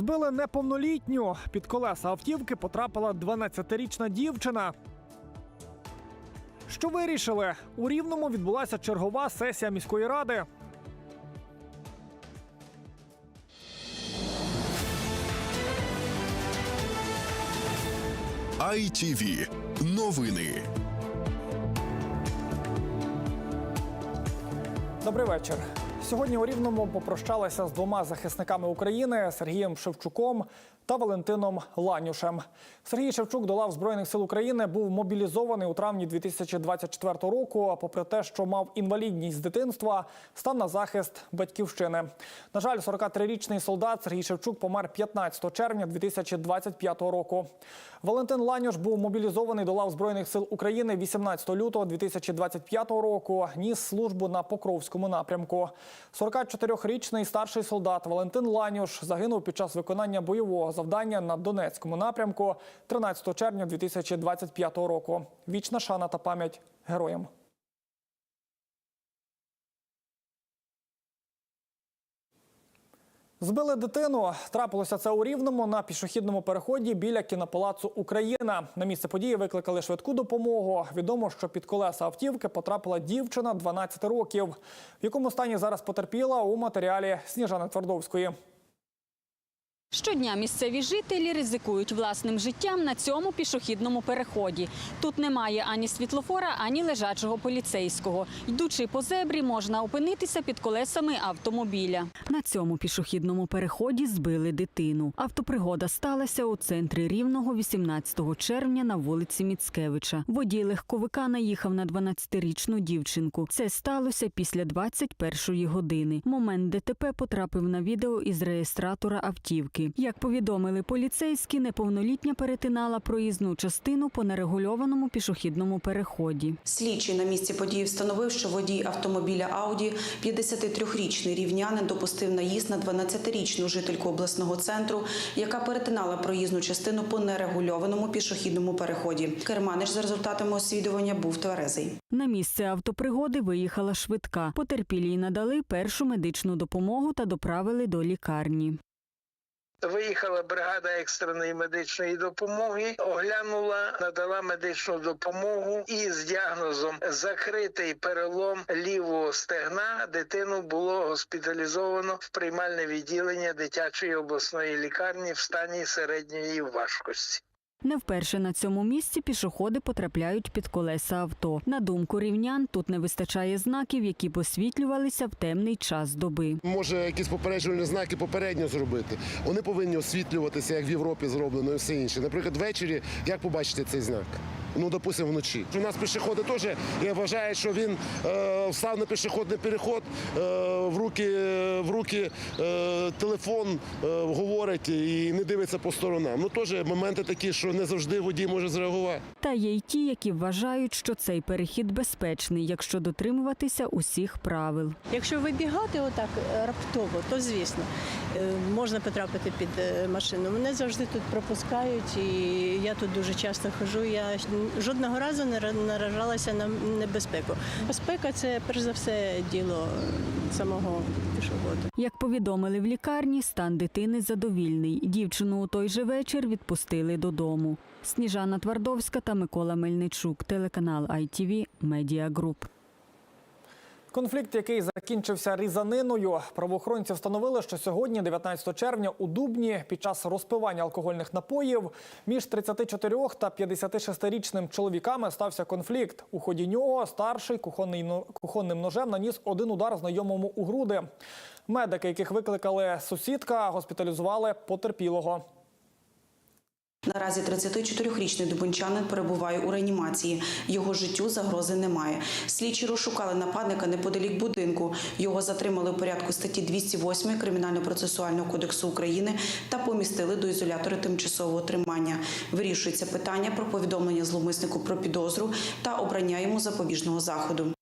Збили неповнолітню. Під колеса автівки потрапила 12-річна дівчина. Що вирішили? У Рівному відбулася чергова сесія міської ради. ITV. Новини. Добрий вечір. Сьогодні у Рівному попрощалася з двома захисниками України Сергієм Шевчуком та Валентином Ланюшем. Сергій Шевчук до лав Збройних сил України був мобілізований у травні 2024 року. А попри те, що мав інвалідність з дитинства, став на захист батьківщини. На жаль, 43-річний солдат Сергій Шевчук помер 15 червня 2025 року. Валентин Ланюш був мобілізований до лав Збройних сил України 18 лютого 2025 року. Ніс службу на Покровському напрямку. 44-річний старший солдат Валентин Ланюш загинув під час виконання бойового завдання на Донецькому напрямку 13 червня 2025 року. Вічна шана та пам'ять героям. Збили дитину. Трапилося це у Рівному на пішохідному переході біля кінопалацу Україна. На місце події викликали швидку допомогу. Відомо, що під колеса автівки потрапила дівчина 12 років. В якому стані зараз потерпіла у матеріалі Сніжани Твардовської. Щодня місцеві жителі ризикують власним життям на цьому пішохідному переході. Тут немає ані світлофора, ані лежачого поліцейського. Йдучи по зебрі, можна опинитися під колесами автомобіля. На цьому пішохідному переході збили дитину. Автопригода сталася у центрі Рівного 18 червня на вулиці Міцкевича. Водій легковика наїхав на 12-річну дівчинку. Це сталося після 21-ї години. Момент ДТП потрапив на відео із реєстратора автівки. Як повідомили поліцейські, неповнолітня перетинала проїзну частину по нерегульованому пішохідному переході. Слідчий на місці події встановив, що водій автомобіля Ауді, 53-річний рівнянин, допустив наїзд на 12-річну жительку обласного центру, яка перетинала проїзну частину по нерегульованому пішохідному переході. Керманич за результатами освідування був тверезий. На місце автопригоди виїхала швидка. Потерпілій надали першу медичну допомогу та доправили до лікарні. Виїхала бригада екстреної медичної допомоги, оглянула, надала медичну допомогу і з діагнозом закритий перелом лівого стегна дитину було госпіталізовано в приймальне відділення дитячої обласної лікарні в стані середньої важкості. Не вперше на цьому місці пішоходи потрапляють під колеса авто. На думку рівнян, тут не вистачає знаків, які б освітлювалися в темний час доби. Може, якісь попереджувальні знаки попередньо зробити. Вони повинні освітлюватися, як в Європі зроблено, і все інше. Наприклад, ввечері як побачити цей знак? Ну, допустимо, вночі. У нас пішоходи теж я вважаю, що він е, встав на пішохідний переход, е, в руки, в руки е, телефон е, говорить і не дивиться по сторонам. Ну теж моменти такі, що не завжди водій може зреагувати. Та є й ті, які вважають, що цей перехід безпечний, якщо дотримуватися усіх правил. Якщо вибігати отак е, раптово, то звісно е, можна потрапити під е, машину. Мене завжди тут пропускають, і я тут дуже часто хожу. Я жодного разу не наражалася на небезпеку. Безпека це перш за все діло самого пішохода. Як повідомили в лікарні, стан дитини задовільний. Дівчину у той же вечір відпустили додому. Сніжана Твардовська та Микола Мельничук, телеканал ITV Media Group. Конфлікт, який закінчився різаниною, правоохоронці встановили, що сьогодні, 19 червня, у Дубні, під час розпивання алкогольних напоїв між 34 та 56-річним чоловіками стався конфлікт. У ході нього старший кухонний кухонним ножем наніс один удар знайомому у груди. Медики, яких викликали сусідка, госпіталізували потерпілого. Наразі 34-річний дубинчанин перебуває у реанімації. Його життю загрози немає. Слідчі розшукали нападника неподалік будинку. Його затримали у порядку статті 208 Кримінально-процесуального кодексу України та помістили до ізолятора тимчасового тримання. Вирішується питання про повідомлення зловмиснику про підозру та обрання йому запобіжного заходу.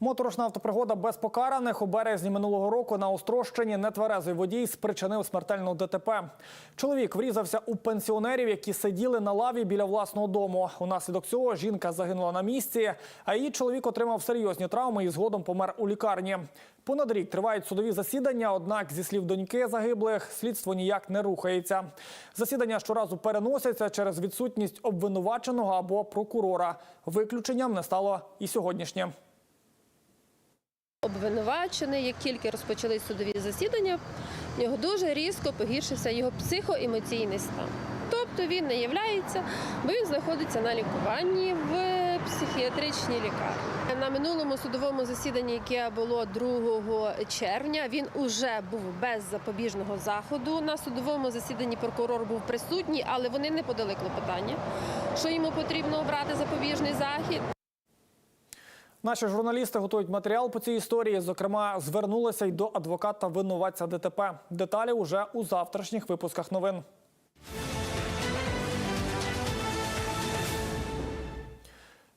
Моторошна автопригода без покараних у березні минулого року на Острощині нетверезий водій спричинив смертельну ДТП. Чоловік врізався у пенсіонерів, які сиділи на лаві біля власного дому. Унаслідок цього жінка загинула на місці, а її чоловік отримав серйозні травми і згодом помер у лікарні. Понад рік тривають судові засідання, однак, зі слів доньки загиблих, слідство ніяк не рухається. Засідання щоразу переносяться через відсутність обвинуваченого або прокурора. Виключенням не стало і сьогоднішнє. Обвинувачений, як тільки розпочались судові засідання, в нього дуже різко погіршився його психоемоційний стан. Тобто він не являється, бо він знаходиться на лікуванні в психіатричній лікарні. На минулому судовому засіданні, яке було 2 червня, він уже був без запобіжного заходу. На судовому засіданні прокурор був присутній, але вони не подали клопотання, що йому потрібно обрати запобіжний захід. Наші журналісти готують матеріал по цій історії. Зокрема, звернулися й до адвоката винуватця ДТП. Деталі уже у завтрашніх випусках новин.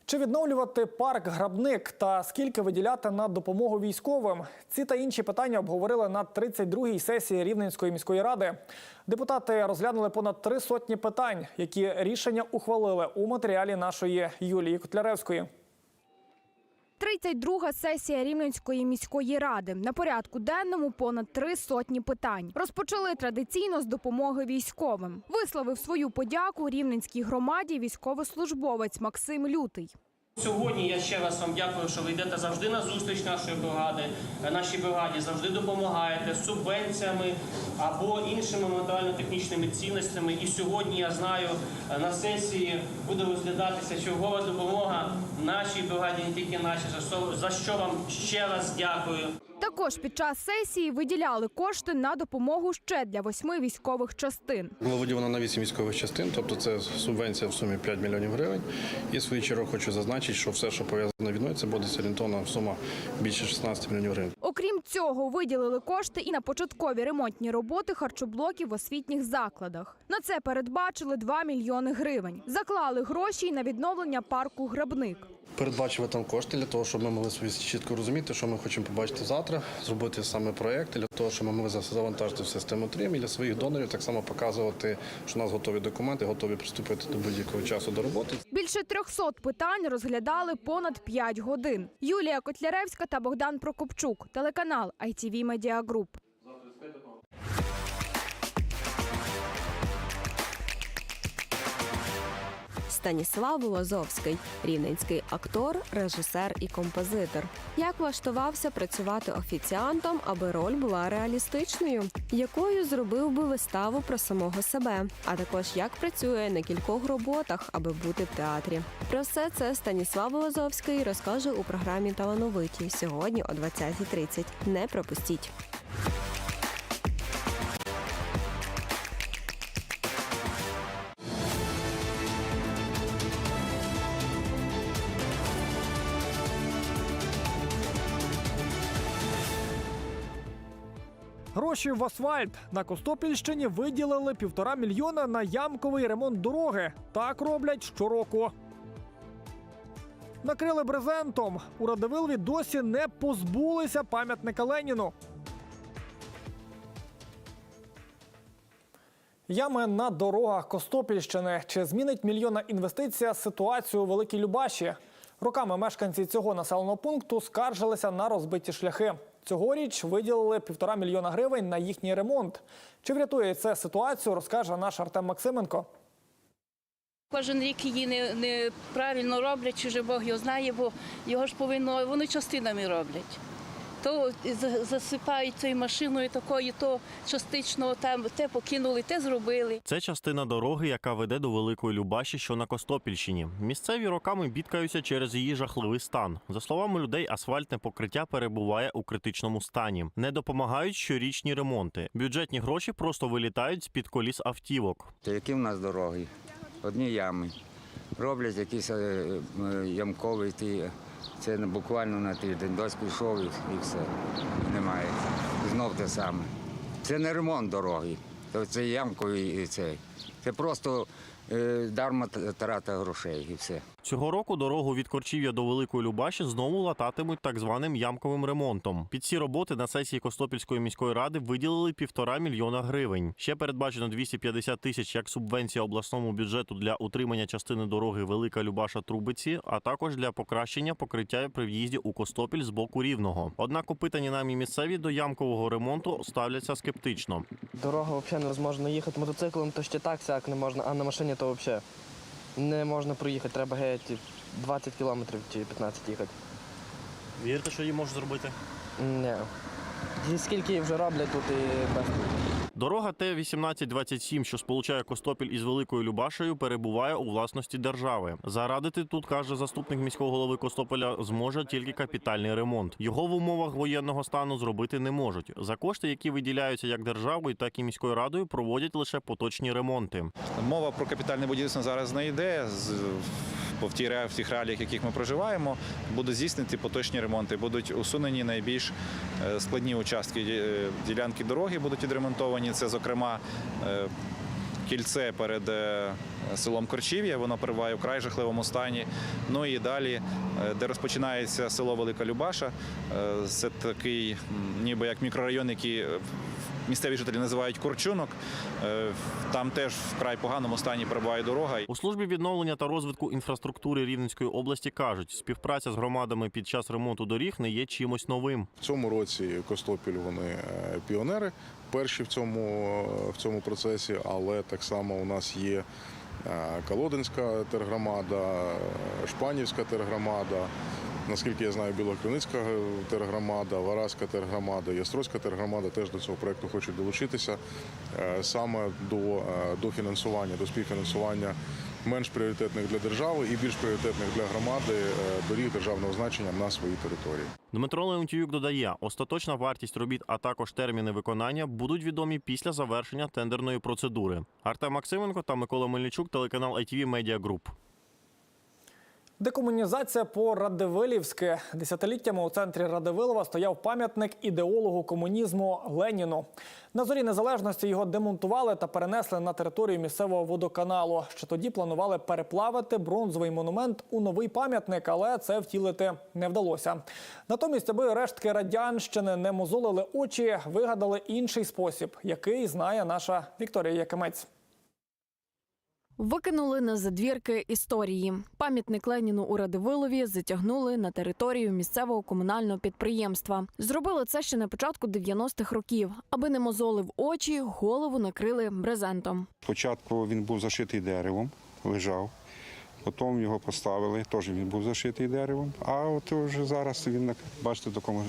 Чи відновлювати парк грабник та скільки виділяти на допомогу військовим? Ці та інші питання обговорили на 32-й сесії Рівненської міської ради. Депутати розглянули понад три сотні питань, які рішення ухвалили у матеріалі нашої Юлії Котляревської. 32-га сесія Рівненської міської ради. На порядку денному понад три сотні питань. Розпочали традиційно з допомоги військовим. Висловив свою подяку рівненській громаді військовослужбовець Максим Лютий. Сьогодні я ще раз вам дякую, що ви йдете завжди на зустріч нашої бригади, е, нашій бригаді, завжди допомагаєте субвенціями або іншими матеріально-технічними цінностями. І сьогодні я знаю е, на сесії буде розглядатися чергова допомога нашій бригаді, не тільки нашій, за що- за що вам ще раз дякую. Також під час сесії виділяли кошти на допомогу ще для восьми військових частин. Було виділено на 8 військових частин, тобто це субвенція в сумі 5 мільйонів гривень. І в свою чергу хочу зазначити, що все, що пов'язано війною, це буде орієнтовна сума більше 16 мільйонів гривень. Окрім цього, виділили кошти і на початкові ремонтні роботи харчоблоків в освітніх закладах. На це передбачили 2 мільйони гривень. Заклали гроші й на відновлення парку Грабник. Передбачили там кошти для того, щоб ми могли собі чітко розуміти, що ми хочемо побачити завтра, зробити саме проєкт для того, щоб ми могли завантажити в систему TRIM і для своїх донорів так само показувати, що у нас готові документи, готові приступити до будь-якого часу до роботи. Більше 300 питань розглядали понад 5 годин. Юлія Котляревська та Богдан Прокопчук, телеканал ITV Media Group. Станіслав Лозовський, рівненський актор, режисер і композитор. Як влаштувався працювати офіціантом, аби роль була реалістичною, якою зробив би виставу про самого себе, а також як працює на кількох роботах, аби бути в театрі. Про все це Станіслав Лозовський розкаже у програмі Талановиті сьогодні о 20.30. Не пропустіть. Гроші в асфальт на Костопільщині виділили півтора мільйона на ямковий ремонт дороги. Так роблять щороку. Накрили брезентом. У Радивилові досі не позбулися пам'ятника Леніну. Ями на дорогах Костопільщини. Чи змінить мільйонна інвестиція ситуацію у Великій Любаші? Роками мешканці цього населеного пункту скаржилися на розбиті шляхи. Цьогоріч виділили півтора мільйона гривень на їхній ремонт. Чи врятує це ситуацію, розкаже наш Артем Максименко. Кожен рік її не, неправильно роблять, чи вже Бог його знає, бо його ж повинно, вони частинами роблять. То за- засипають цією машиною такою, то частично там те покинули, те зробили. Це частина дороги, яка веде до Великої Любаші, що на Костопільщині. Місцеві роками бідкаються через її жахливий стан. За словами людей, асфальтне покриття перебуває у критичному стані. Не допомагають щорічні ремонти. Бюджетні гроші просто вилітають з-під коліс автівок. Та які в нас дороги? Одні ями. Роблять якісь е, ямкові ті. Це буквально на тиждень. Дощ пішов і, і все. Немає. Знов те саме. Це не ремонт дороги. Це ямковий. це. Це просто е, дарма трата грошей і все. Цього року дорогу від Корчів'я до Великої Любаші знову лататимуть так званим ямковим ремонтом. Під ці роботи на сесії Костопільської міської ради виділили півтора мільйона гривень. Ще передбачено 250 тисяч як субвенція обласному бюджету для утримання частини дороги Велика Любаша Трубиці, а також для покращення покриття при в'їзді у Костопіль з боку рівного. Однак опитані нами місцеві до ямкового ремонту ставляться скептично. Дорога взагалі невозможно їхати мотоциклом, то ще так сяк не можна, а на машині то взагалі не можна проїхати. Треба геть 20 кілометрів чи 15 їхати. Вірте, що її можуть зробити? Ні. І скільки вже роблять тут і без. Дорога Т-1827, що сполучає Костопіль із Великою Любашею, перебуває у власності держави. Зарадити тут, каже заступник міського голови Костополя, зможе тільки капітальний ремонт. Його в умовах воєнного стану зробити не можуть. За кошти, які виділяються як державою, так і міською радою, проводять лише поточні ремонти. Мова про капітальне будівництво зараз не йде. Бо в ті ре- в тих реаліях, в яких ми проживаємо, будуть здійснені поточні ремонти, будуть усунені найбільш е, складні участки е, ділянки дороги, будуть відремонтовані. Це, зокрема, е, кільце перед селом Корчів'я, воно перебуває в край жахливому стані. Ну і далі, де розпочинається село Велика Любаша, це такий, ніби як мікрорайон, який місцеві жителі називають Корчунок. Е, Там теж в край поганому стані перебуває дорога. У службі відновлення та розвитку інфраструктури Рівненської області кажуть, співпраця з громадами під час ремонту доріг не є чимось новим. В цьому році Костопіль вони е, піонери, перші в цьому, е, в цьому процесі, але так само у нас є Колодинська тергромада, Шпанівська тергромада. Наскільки я знаю, Білокриницька е, тергромада, Вараська тергромада, Ястрозька тергромада теж до цього проекту хочуть долучитися е, саме до, е, до фінансування, до співфінансування менш пріоритетних для держави і більш пріоритетних для громади доріг державного значення на своїй території. Дмитро Леонтіюк додає, остаточна вартість робіт, а також терміни виконання будуть відомі після завершення тендерної процедури. Артем Максименко та Микола Мельничук, телеканал ITV Media Group. Декомунізація по Радивилівськи. Десятиліттями у центрі Радивилова стояв пам'ятник ідеологу комунізму Леніну. На зорі незалежності його демонтували та перенесли на територію місцевого водоканалу. Ще тоді планували переплавити бронзовий монумент у новий пам'ятник, але це втілити не вдалося. Натомість, аби рештки радянщини не мозолили очі, вигадали інший спосіб, який знає наша Вікторія Якимець. Викинули на задвірки історії. Пам'ятник Леніну у Радивилові затягнули на територію місцевого комунального підприємства. Зробили це ще на початку 90-х років. Аби не мозолив очі, голову накрили брезентом. Спочатку він був зашитий деревом, лежав. Потім його поставили, теж він був зашитий деревом. А от вже зараз він бачите в такому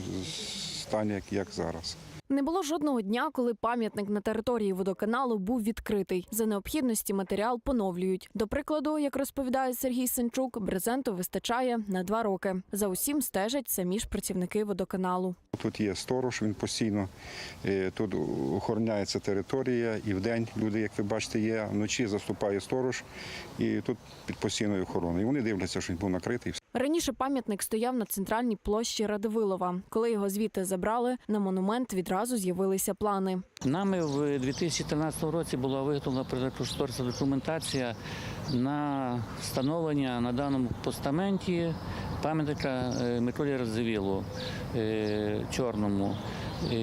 стані, як зараз. Не було жодного дня, коли пам'ятник на території водоканалу був відкритий. За необхідності матеріал поновлюють. До прикладу, як розповідає Сергій Сенчук, брезенту вистачає на два роки. За усім стежать самі ж працівники водоканалу. Тут є сторож, він постійно е, тут охороняється територія, і вдень люди, як ви бачите, є, вночі заступає сторож, і тут під постійною охороною. І вони дивляться, що він був накритий. Раніше пам'ятник стояв на центральній площі Радивилова. Коли його звідти забрали, на монумент відразу з'явилися плани. Нами в 2013 році була виготовлена проєктно-кошторисна документація на встановлення на даному постаменті пам'ятника е, Миколі Радзивілу е, Чорному, е,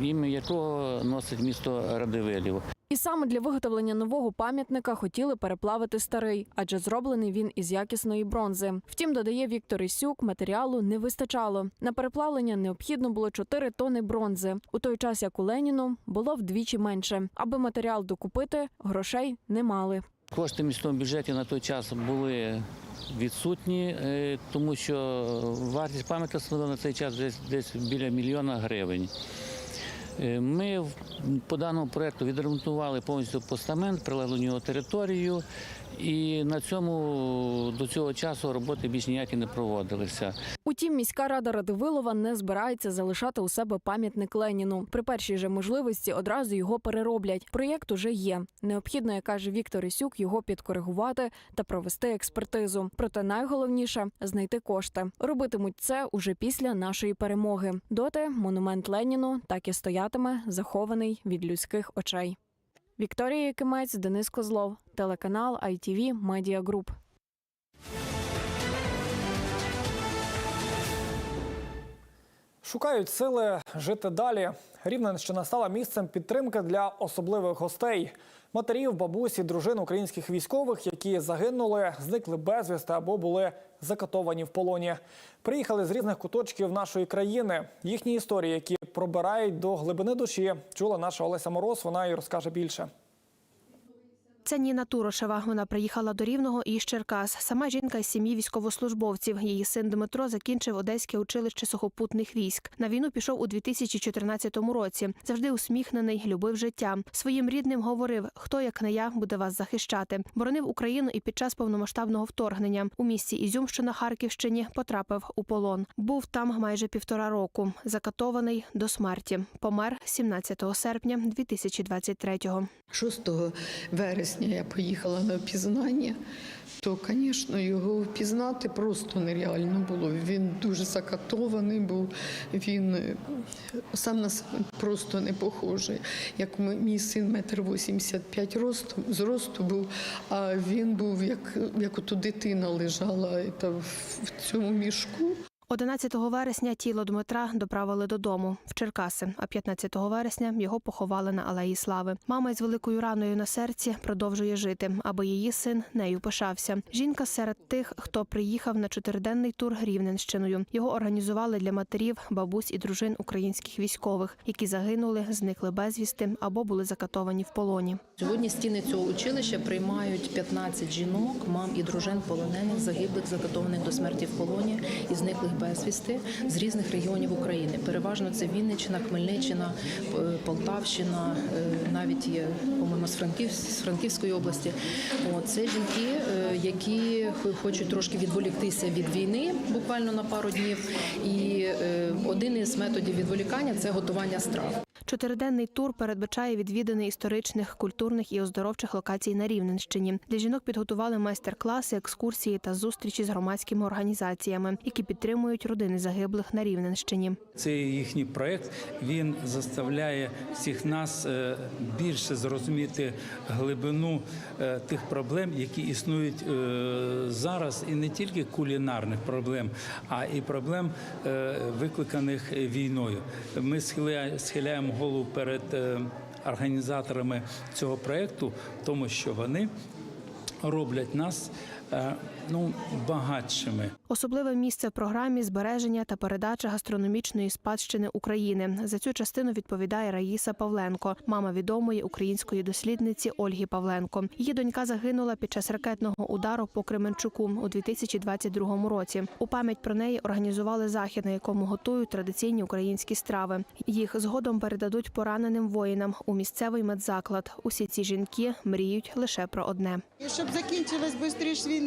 ім'я якого носить місто Радивилів. І саме для виготовлення нового пам'ятника хотіли переплавити старий, адже зроблений він із якісної бронзи. Втім, додає Віктор Ісюк, матеріалу не вистачало. На переплавлення необхідно було 4 тони бронзи, у той час як у Леніну було вдвічі менше. Аби матеріал докупити, грошей не мали. Кошти в міському бюджеті на той час були відсутні, е, тому що вартість пам'ятника на цей час десь, десь біля мільйона гривень. Е, Ми по даному проєкту відремонтували повністю постамент, прилеглу нього територію, і на цьому до цього часу роботи більш ніякі не проводилися. Утім, міська рада Радивилова не збирається залишати у себе пам'ятник Леніну. При першій же можливості одразу його перероблять. Проєкт уже є. Необхідно, як каже Віктор Ісюк, його підкоригувати та провести експертизу. Проте найголовніше знайти кошти. Робитимуть це уже після нашої перемоги. Доти монумент Леніну так і стоятиме захований від людських очей. Вікторія Якимець, Денис Козлов, телеканал ITV Media Group. Шукають сили жити далі. Рівненщина стала місцем підтримки для особливих гостей. Матерів, бабусі, дружин українських військових, які загинули, зникли безвісти або були закатовані в полоні. Приїхали з різних куточків нашої країни. Їхні історії, які пробирають до глибини душі, чула наша Олеся Мороз. Вона і розкаже більше. Це Ніна Турошева. Вона приїхала до Рівного із Черкас. Сама жінка із сім'ї військовослужбовців. Її син Дмитро закінчив Одеське училище сухопутних військ. На війну пішов у 2014 році. Завжди усміхнений, любив життя. Своїм рідним говорив: хто як не я буде вас захищати. Боронив Україну і під час повномасштабного вторгнення у місті Ізюм, що на Харківщині, потрапив у полон. Був там майже півтора року. Закатований до смерті. Помер 17 серпня 2023-го. 6 вересня я поїхала на впізнання, то, звісно, його впізнати просто нереально було. Він дуже закатований був, він е, сам на себе просто не похожий. Як мій син метр 85 росту, зросту був, а він був як, як ото дитина лежала в цьому мішку. 11 вересня тіло Дмитра доправили додому в Черкаси, а 15 вересня його поховали на Алеї Слави. Мама із великою раною на серці продовжує жити, аби її син нею пишався. Жінка серед тих, хто приїхав на чотириденний тур Рівненщиною. Його організували для матерів, бабусь і дружин українських військових, які загинули, зникли безвісти або були закатовані в полоні. Сьогодні стіни цього училища приймають 15 жінок, мам і дружин полонених, загиблих, закатованих до смерті в полоні і зниклих безвісти з різних регіонів України. Переважно це Вінниччина, Хмельниччина, Полтавщина, е, навіть є, по-моєму, з, Франків, Франківської області. Оце це жінки, е, які хочуть трошки відволіктися від війни, буквально на пару днів. І е, один із методів відволікання це готування страв. Чотириденний тур передбачає відвідини історичних, культурних і оздоровчих локацій на Рівненщині. Для жінок підготували майстер-класи, екскурсії та зустрічі з громадськими організаціями, які підтримують родини загиблих на Рівненщині. Цей їхній проект він заставляє всіх нас е, більше зрозуміти глибину е, тих проблем, які існують е, зараз, і не тільки кулінарних проблем, а і проблем, викликаних війною. Ми схиляє- схиляємо голову перед е, організаторами цього проекту, тому що вони роблять нас ну багатшими. Особливе місце в програмі збереження та передача гастрономічної спадщини України. За цю частину відповідає Раїса Павленко, мама відомої української дослідниці Ольги Павленко. Її донька загинула під час ракетного удару по Кременчуку у 2022 році. У пам'ять про неї організували захід, на якому готують традиційні українські страви. Їх згодом передадуть пораненим воїнам у місцевий медзаклад. Усі ці жінки мріють лише про одне. Щоб закінчилась швидше війна,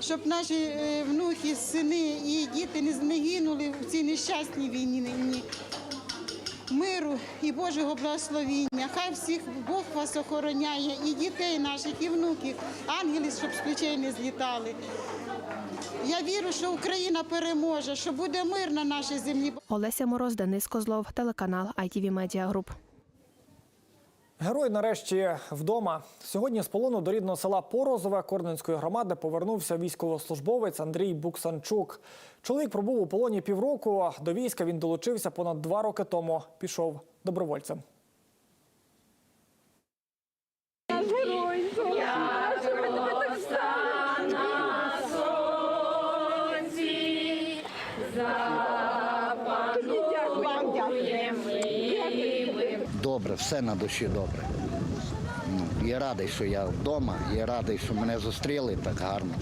щоб наші е, внуки, сини і діти не загинули в цій нещасній війні. Миру і Божого благословіння. Хай всіх Бог вас охороняє, і дітей наших, і внуків, ангели, щоб з плечей не злітали. Я вірю, що Україна переможе, що буде мир на нашій землі. Олеся Мороз, Денис Козлов, телеканал ITV Media Group. Герой нарешті вдома. Сьогодні з полону до рідного села Порозове Корненської громади повернувся військовослужбовець Андрій Буксанчук. Чоловік пробув у полоні півроку. До війська він долучився понад два роки тому. Пішов добровольцем. Все на душі добре. Ну, Я радий, що я вдома, я радий, що мене зустріли так гарно.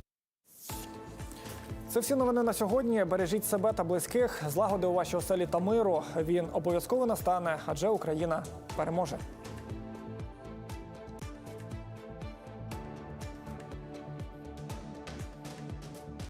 Це всі новини на сьогодні. Бережіть себе та близьких. Злагоди у вашій оселі та миру. Він обов'язково настане, адже Україна переможе.